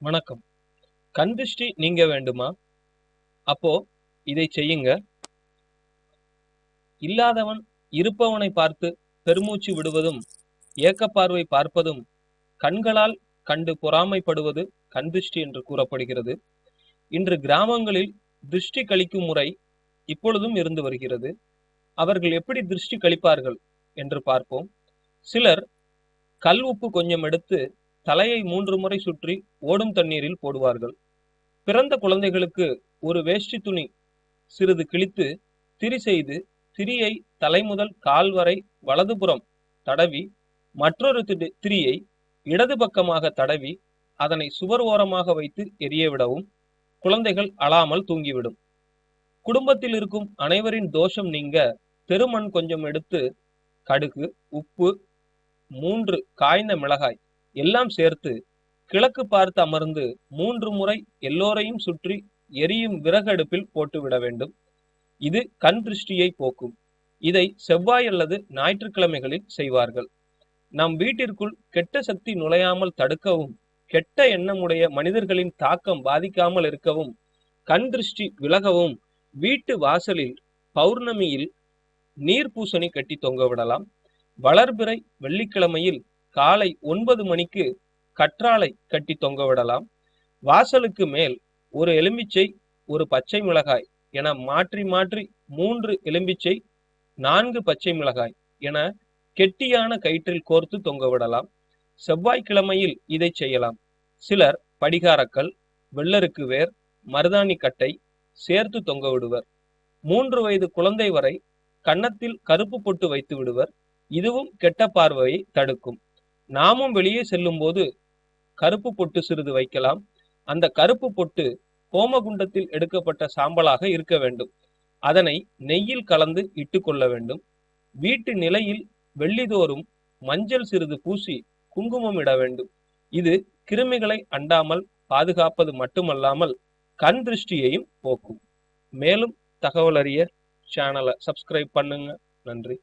வணக்கம். கண் திருஷ்டி நீங்க வேண்டுமா? அப்போ இதை செய்யுங்க. இல்லாதவன் இருப்பவனை பார்த்து பெருமூச்சு விடுவதும் ஏக்கப்பார்வை பார்ப்பதும் கண்களால் கண்டு பொறாமைப்படுவது கண் திருஷ்டி என்று கூறப்படுகிறது. இன்று கிராமங்களில் திருஷ்டி கழிக்கும் முறை இப்பொழுதும் இருந்து வருகிறது. அவர்கள் எப்படி திருஷ்டி கழிப்பார்கள் என்று பார்ப்போம். சிலர் கல் உப்பு கொஞ்சம் எடுத்து தலையை மூன்று முறை சுற்றி ஓடும் தண்ணீரில் போடுவார்கள். பிறந்த குழந்தைகளுக்கு ஒரு வேஷ்டி துணி சிறிது கிழித்து திரி செய்து திரியை தலை முதல் கால் வரை வலதுபுறம் தடவி மற்றொரு திரியை இடது பக்கமாக தடவி அதனை சுவர் ஓரமாக வைத்து எரிய விடவும் குழந்தைகள் அழாமல் தூங்கிவிடும். குடும்பத்தில் இருக்கும் அனைவரின் தோஷம் நீங்க பெருமண் கொஞ்சம் எடுத்து கடுகு உப்பு மூன்று காய்ந்த மிளகாய் எல்லாம் சேர்த்து கிழக்கு பார்த்து அமர்ந்து மூன்று முறை எல்லோரையும் சுற்றி எரியும் விறகடுப்பில் போட்டுவிட வேண்டும். இது கண் திருஷ்டியை போக்கும். இதை செவ்வாய் அல்லது ஞாயிற்றுக்கிழமைகளில் செய்வார்கள். நம் வீட்டிற்குள் கெட்ட சக்தி நுழையாமல் தடுக்கவும் கெட்ட எண்ணமுடைய மனிதர்களின் தாக்கம் பாதிக்காமல் இருக்கவும் கண் திருஷ்டி விலகவும் வீட்டு வாசலில் பௌர்ணமியில் நீர் பூசணி கட்டி தொங்க விடலாம். வளர்பிறை வெள்ளிக்கிழமையில் காலை ஒன்பது மணிக்கு கற்றாழை கட்டி தொங்க விடலாம். வாசலுக்கு மேல் ஒரு எலுமிச்சை ஒரு பச்சை மிளகாய் என மாற்றி மாற்றி மூன்று எலும்பிச்சை நான்கு பச்சை மிளகாய் என கெட்டியான கயிற்றில் கோர்த்து தொங்க விடலாம். செவ்வாய்க்கிழமையில் இதை செய்யலாம். சிலர் படிகாரக்கல் வெள்ளருக்கு வேர் மருதாணி கட்டை சேர்த்து தொங்க விடுவர். மூன்று வயது குழந்தை வரை கன்னத்தில் கருப்பு பொட்டு வைத்து விடுவர். இதுவும் கெட்ட பார்வையை தடுக்கும். நாமும் வெளியே செல்லும் போது கருப்பு பொட்டு சிறிது வைக்கலாம். அந்த கருப்பு பொட்டு ஹோமகுண்டத்தில் எடுக்கப்பட்ட சாம்பலாக இருக்க வேண்டும். அதனை நெய்யில் கலந்து இட்டுக்கொள்ள வேண்டும். வீட்டு நிலையில் வெள்ளிதோறும் மஞ்சள் சிறிது பூசி குங்குமம் இட வேண்டும். இது கிருமிகளை அண்டாமல் பாதுகாப்பது மட்டுமல்லாமல் கண் திருஷ்டியையும் போக்கும். மேலும் தகவல் அறிய சேனலை சப்ஸ்கிரைப் பண்ணுங்க. நன்றி.